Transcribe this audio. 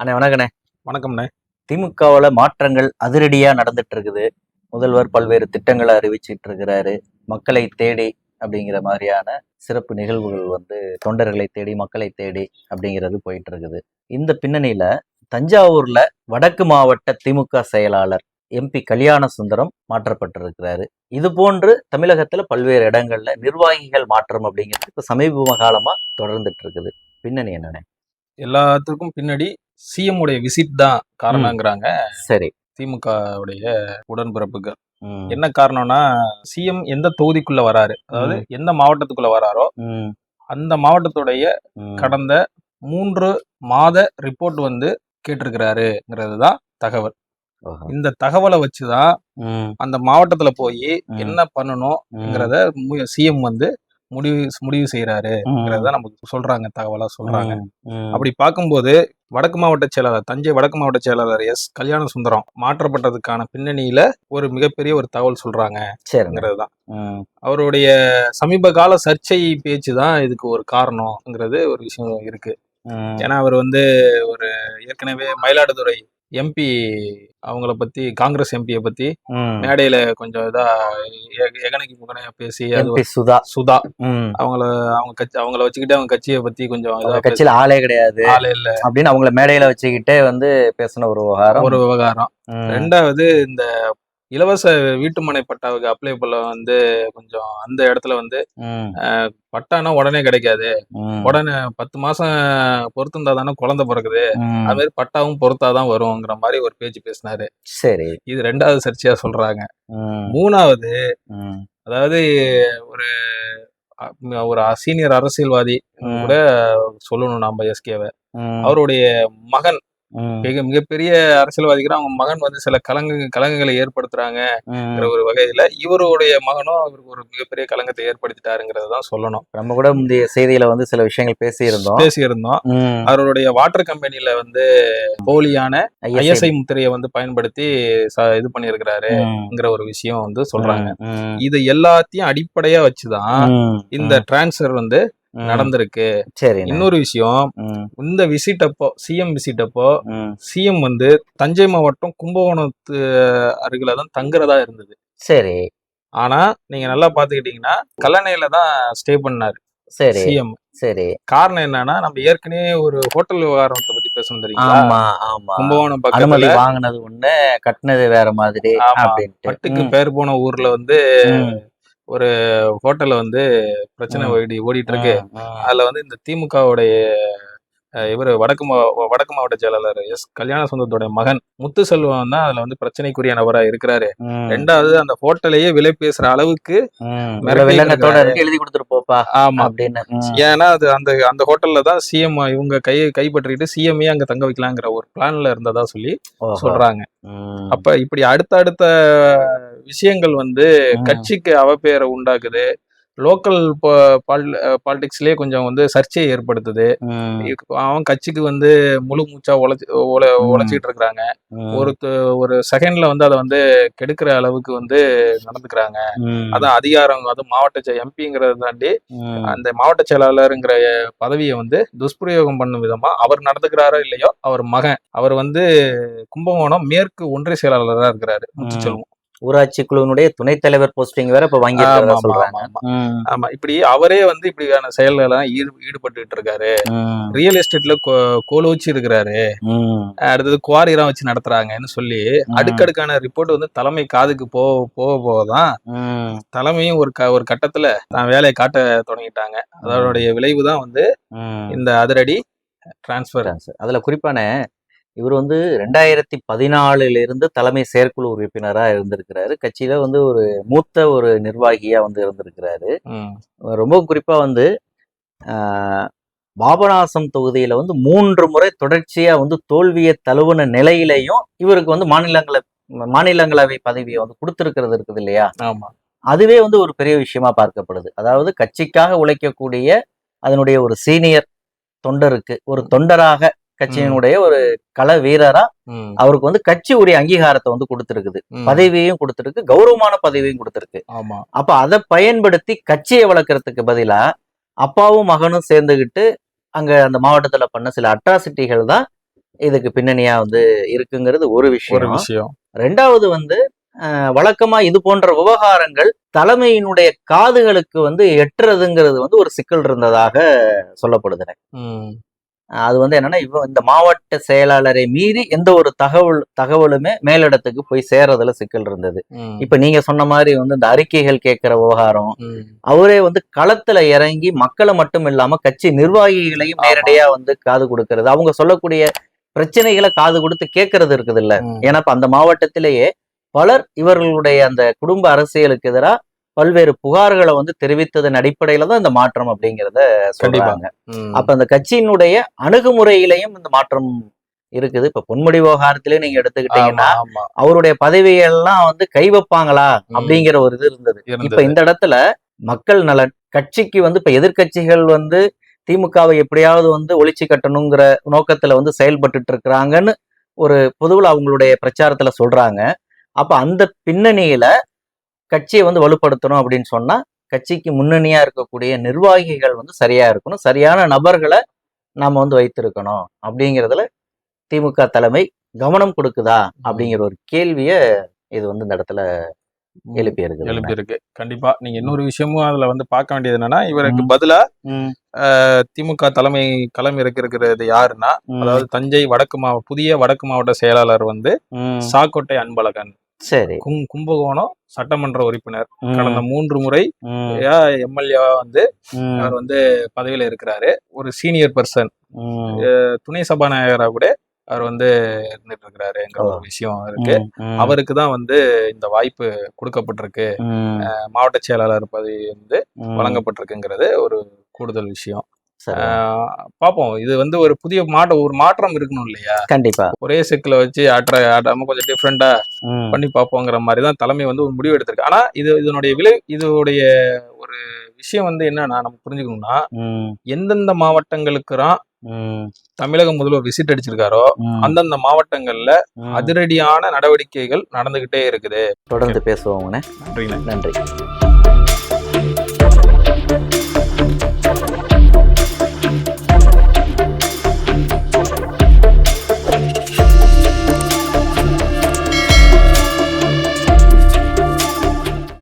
அண்ணே வணக்கண்ணே. வணக்கம்ண்ணே. திமுகவுல மாற்றங்கள் அதிரடியா நடந்துட்டு இருக்குது முதல்வர் பல்வேறு திட்டங்களை அறிவிச்சிட்டு இருக்கிறாரு மக்களை தேடி அப்படிங்கிற மாதிரியான சிறப்பு நிகழ்வுகள் வந்து தொண்டர்களை தேடி மக்களை தேடி அப்படிங்கிறது போயிட்டு இருக்குது இந்த பின்னணியில தஞ்சாவூர்ல வடக்கு மாவட்ட திமுக செயலாளர் எம்பி கல்யாண சுந்தரம் மாற்றப்பட்டிருக்கிறாரு. இது போன்று தமிழகத்துல பல்வேறு இடங்கள்ல நிர்வாகிகள் மாற்றம் அப்படிங்கிறது இப்ப சமீப காலமா தொடர்ந்துட்டு இருக்குது பின்னணி என்னண்ணே? எல்லாத்துக்கும் பின்னாடி சிஎம் உடைய விசிட் தான் காரணங்கிறாங்க சரி. திமுக உடைய உடன்பிறப்புகள் ம், என்ன காரணம்னா சிஎம் எந்த தொகுதிக்குள்ள வராரு அதாவது எந்த மாவட்டத்துக்குள்ள வராரோ அந்த மாவட்டத்துடைய. கடந்த மூன்று மாத ரிப்போர்ட் வந்து கேட்டிருக்கிறாருங்கிறது தான் தகவல். இந்த தகவலை வச்சுதான் அந்த மாவட்டத்துல போய் என்ன பண்ணணும்ங்கிறத சிஎம் வந்து முடிவு முடிவு செய்யறாருங்கிறத நமக்கு சொல்றாங்க தகவலா சொல்றாங்க. அப்படி பார்க்கும்போது வடக்கு மாவட்ட செயலாளர் தஞ்சை வடக்கு மாவட்ட செயலாளர் எஸ். கல்யாண சுந்தரம் மாற்றப்பட்டதுக்கான பின்னணியில ஒரு மிகப்பெரிய ஒரு தகவல் சொல்றாங்கங்கிறது சரிங்க. தான். ம், அவருடைய சமீப கால சர்ச்சை பேச்சு தான் இதுக்கு ஒரு காரணம்ங்கிறது ஒரு விஷயம் இருக்கு. ஏன்னா அவர் வந்து ஒரு ஏற்கனவே மயிலாடுதுறை எம்பி அவங்கள பத்தி காங்கிரஸ் எம்பியை பத்தி. மேடையில கொஞ்சம் இதா எகனைக்கு முகனையா பேசி அது சுதா. சுதா. அவங்கள அவங்க கட்சி அவங்கள வச்சுக்கிட்டு அவங்க கட்சியை பத்தி கொஞ்சம் கட்சியில ஆளே கிடையாது. ஆளே இல்ல. அப்படின்னு அவங்கள மேடையில வச்சுக்கிட்டே வந்து பேசின ஒரு விவகாரம். ஒரு விவகாரம். ரெண்டாவது இந்த இலவச வீட்டுமனை பட்டாவுக்கு அப்ளை பண்ண வந்து கொஞ்சம் அந்த இடத்துல வந்து பட்டானா உடனே கிடைக்காது. உடனே பத்து மாசம் பொறுத்திருந்தா தானே குழந்தை பிறகுது. அது மாதிரி பட்டாவும் பொறுத்தாதான் வருங்கிற மாதிரி ஒரு பேச்சு பேசினாரு. சரி. இது ரெண்டாவது சர்ச்சையா சொல்றாங்க. மூணாவது அதாவது ஒரு ஒரு சீனியர் அரசியல்வாதி. கூட சொல்லணும் நாம எஸ்கேவை அவருடைய மகன் மிக மிகப்பெரிய அரசியல்வாதிகள் அவங்க மகன் வந்து சில கலங்கு கலங்கங்களை ஏற்படுத்துறாங்க ம். ஒரு வகையில இவருடைய மகனும் அவருக்கு ஒரு மிகப்பெரிய கலங்கத்தை ஏற்படுத்திட்டாருங்கிறத தான் சொல்லணும். நம்ம கூட முந்தைய செய்தியில வந்து சில விஷயங்கள் பேசியிருந்தோம். பேசியிருந்தோம். அவருடைய வாட்டர் கம்பெனில வந்து போலியான. ஐஎஸ்ஐ முத்திரையை வந்து பயன்படுத்தி இது பண்ணியிருக்கிறாருங்கிற ஒரு விஷயம் வந்து சொல்றாங்க. இது எல்லாத்தையும் அடிப்படையா வச்சுதான் இந்த டிரான்ஸ்ஃபர் வந்து. நடந்திருக்கு. சரி இன்னொரு விஷயம் இந்த விசிட் அப்போ சிஎம் விசிட் அப்போ ம். சிஎம் வந்து தஞ்சை மாவட்டம் கும்பகோணத்து அருகில தான் தங்குறதா இருந்தது. சரி. ஆனா நீங்க நல்லா பாத்துக்கிட்டீங்கன்னா கல்லணையில தான் ஸ்டே பண்ணாரு சரி. சிஎம். சரி. காரணம் என்னன்னா நம்ம ஏற்கனவே ஒரு ஹோட்டல் விவகாரத்தை பத்தி பேசணும் ஆமா கும்பகோணம் பக்கத்துல வாங்கினது ஒண்ணு கட்டினது வேற மாதிரி பட்டுக்கு பேர் போன ஊர்ல வந்து ஒரு ஹோட்டல்ல வந்து பிரச்சனை. ஓடி ஓடிட்டு இருக்கு. அதுல வந்து இந்த திமுகவுடைய இவர் வடக்கு வடக்கு மாவட்ட செயலாளர் எஸ் கல்யாண சுந்தரத்துடைய மகன் முத்துசெல்வம் தான் அதுல வந்து பிரச்சனைக்குரிய நபரா இருக்கிறாரு ரெண்டாவது அந்த ஹோட்டலையே விலை பேசுற அளவுக்கு எழுதி கொடுத்துட்டு போப்பா ஆமா. அப்படின்னு. ஏன்னா அது அந்த அந்த ஹோட்டல்ல தான் சிஎம் இவங்க கை கைப்பற்றிட்டு சிஎம்ஏ அங்க தங்க வைக்கலாங்கிற ஒரு பிளான்ல இருந்ததா சொல்லி. சொல்றாங்க. அப்ப இப்படி அடுத்தடுத்த விஷயங்கள் வந்து. கட்சிக்கு அவப்பெயரை உண்டாக்குது. லோக்கல் பாலிடிக்ஸ்லயே கொஞ்சம் வந்து சர்ச்சையை ஏற்படுத்துது. அவன் கட்சிக்கு வந்து முழு மூச்சா உழைச்சி. உழைச்சிட்டு இருக்கிறாங்க. ஒரு ஒரு செகண்ட்ல வந்து அதை வந்து கெடுக்கிற அளவுக்கு வந்து நடந்துக்கிறாங்க. அதான் அதிகாரம் அது மாவட்ட எம்பிங்கிறத தாண்டி அந்த மாவட்ட செயலாளருங்கிற பதவியை வந்து துஷ்பிரயோகம் பண்ணும் விதமா அவர் நடந்துக்கிறாரோ இல்லையோ அவர் மகன். அவர் வந்து கும்பகோணம் மேற்கு ஒன்றிய செயலாளராக இருக்கிறாரு முத்துச்செல்வம் ஊராட்சி குழுவினுடைய துணைத் தலைவர் போஸ்டிங் வேற இப்ப வாங்கி ஆமா, இப்படி அவரே வந்து இப்படியான செயல்களெல்லாம் ஈடு ஈடுபட்டுட்டு இருக்காரு. ரியல் எஸ்டேட்ல கோ- கோலோச்சி இருக்கிறாரு ம், அடுத்தது குவாரிலாம் வச்சு நடத்துறாங்கன்னு சொல்லி. அடுக்கடுக்கான ரிப்போர்ட் வந்து தலைமை காதுக்கு போக போக போகதான் ம், தலைமையும் ஒரு க ஒரு கட்டத்துல தான் வேலையை காட்ட தொடங்கிட்டாங்க. அதனுடைய விளைவு தான் வந்து. இந்த அதிரடி டிரான்ஸ்பர் Transfer. அதுல குறிப்பான இவர் வந்து ரெண்டாயிரத்தி பதினாலுல இருந்து தலைமை செயற்குழு உறுப்பினரா இருந்திருக்கிறாரு. கட்சியில வந்து ஒரு மூத்த ஒரு நிர்வாகியா வந்து இருந்திருக்கிறாரு. ரொம்ப குறிப்பா வந்து பாபநாசம் தொகுதியில வந்து மூன்று முறை தொடர்ச்சியா வந்து தோல்வியை தழுவுன நிலையிலையும் இவருக்கு வந்து மாநிலங்கள மாநிலங்களவை பதவியை வந்து கொடுத்திருக்கிறது இருக்குது இல்லையா? ஆமா. அதுவே வந்து ஒரு பெரிய விஷயமா பார்க்கப்படுது. அதாவது கட்சிக்காக உழைக்கக்கூடிய அதனுடைய ஒரு சீனியர் தொண்டருக்கு ஒரு தொண்டராக கட்சியினுடைய ஒரு கள வீரரா அவருக்கு வந்து கட்சி உரிய அங்கீகாரத்தை வந்து கொடுத்திருக்குது. பதவியையும் கொடுத்திருக்கு கௌரவமான பதவியும் கொடுத்திருக்கு. ஆமா. அப்ப அதை பயன்படுத்தி கட்சியை வளர்க்கறதுக்கு பதிலா அப்பாவும் மகனும் சேர்ந்துகிட்டு அங்க அந்த மாவட்டத்துல பண்ண சில அட்ராசிட்டிகள் தான் இதுக்கு பின்னணியா வந்து இருக்குங்கிறது ஒரு விஷயம். விஷயம். ரெண்டாவது வந்து வழக்கமா இது போன்ற விவகாரங்கள் தலைமையினுடைய காதுகளுக்கு வந்து எட்டுறதுங்கிறது வந்து ஒரு சிக்கல் இருந்ததாக சொல்லப்படுதுங்க ம், அது வந்து என்னன்னா இவ இந்த மாவட்ட செயலாளரை மீறி எந்த ஒரு தகவல் தகவலுமே மேலிடத்துக்கு போய் சேர்றதுல சிக்கல் இருந்தது இப்ப நீங்க சொன்ன மாதிரி வந்து இந்த அறிக்கைகள் கேட்கிற விவகாரம். அவரே வந்து களத்துல இறங்கி மக்களை மட்டும் இல்லாம கட்சி நிர்வாகிகளையும். நேரடியா வந்து காது கொடுக்கறது அவங்க சொல்லக்கூடிய பிரச்சனைகளை காது கொடுத்து கேட்கறது இருக்குது இல்ல. ஏன்னா இப்ப அந்த மாவட்டத்திலேயே பலர் இவர்களுடைய அந்த குடும்ப அரசியலுக்கு எதிராக பல்வேறு புகார்களை வந்து தெரிவித்ததன் அடிப்படையில தான் இந்த மாற்றம் அப்படிங்கிறத. சொல்றாங்க. அப்ப அந்த கட்சியினுடைய அணுகுமுறையிலையும் இந்த மாற்றம் இருக்குது இப்ப பொன்முடி விவகாரத்திலே நீங்க எடுத்துக்கிட்டீங்கன்னா. அவருடைய பதவியெல்லாம் வந்து கை வைப்பாங்களா ம். அப்படிங்கிற ஒரு இது இருந்தது இப்ப. இந்த இடத்துல மக்கள் நலன் கட்சிக்கு வந்து இப்ப எதிர்க்கட்சிகள் வந்து திமுகவை எப்படியாவது வந்து ஒழிச்சு கட்டணுங்கிற நோக்கத்துல வந்து செயல்பட்டுட்டு இருக்கிறாங்கன்னு ஒரு பொதுவில் அவங்களுடைய பிரச்சாரத்துல சொல்றாங்க அப்ப அந்த பின்னணியில கட்சியை வந்து வலுப்படுத்தணும் அப்படின்னு சொன்னா கட்சிக்கு முன்னணியா இருக்கக்கூடிய நிர்வாகிகள் வந்து சரியா இருக்கணும். சரியான நபர்களை நாம வந்து வைத்திருக்கணும் அப்படிங்கிறதுல திமுக தலைமை கவனம் கொடுக்குதா அப்படிங்கிற ஒரு கேள்விய இது வந்து இந்த இடத்துல எழுப்பி இருக்கு எழுப்பி இருக்கு கண்டிப்பா. நீங்க இன்னொரு விஷயமும் அதுல வந்து பார்க்க வேண்டியது என்னன்னா இவருக்கு. பதிலா திமுக தலைமை களம் இருக்கிறது யாருன்னா அதாவது தஞ்சை வடக்கு மாவட்ட புதிய வடக்கு மாவட்ட செயலாளர் வந்து சாக்கோட்டை அன்பழகன். சரி. கும் கும்பகோணம் சட்டமன்ற உறுப்பினர். கடந்த மூன்று முறை எம்எல்ஏவா வந்து அவர் வந்து பதவியில இருக்கிறாரு. ஒரு சீனியர் பர்சன். துணை சபாநாயகரா கூட அவர் வந்து இருந்துட்டு இருக்கிறாருங்கிற ஒரு விஷயம் இருக்கு அவருக்கு தான் வந்து இந்த வாய்ப்பு கொடுக்கப்பட்டிருக்கு. மாவட்ட செயலாளர் பதவி வந்து வழங்கப்பட்டிருக்குங்கிறது ஒரு கூடுதல் விஷயம். பார்ப்போம் இது வந்து ஒரு புதிய மாற்ற ஒரு மாற்றம் இருக்கணும் இல்லையா? கண்டிப்பா. ஒரே செக்கில் வச்சு ஆற்ற ஆட்டாம கொஞ்சம் டிஃப்ரெண்டா பண்ணி பார்ப்போங்கிற மாதிரி தான் தலைமை வந்து ஒரு முடிவு எடுத்திருக்கு. ஆனா இது இதனுடைய விலை இதோடைய ஒரு விஷயம் வந்து என்னன்னா நம்ம புரிஞ்சுக்கணும்னா எந்தெந்த மாவட்டங்களுக்குறான் தமிழக முதல்வர் விசிட் அடிச்சிருக்காரோ அந்தந்த மாவட்டங்கள்ல. அதிரடியான நடவடிக்கைகள் நடந்துகிட்டே இருக்குது. தொடர்ந்து பேசுவோங்கண்ணே நன்றிண்ணே. நன்றி.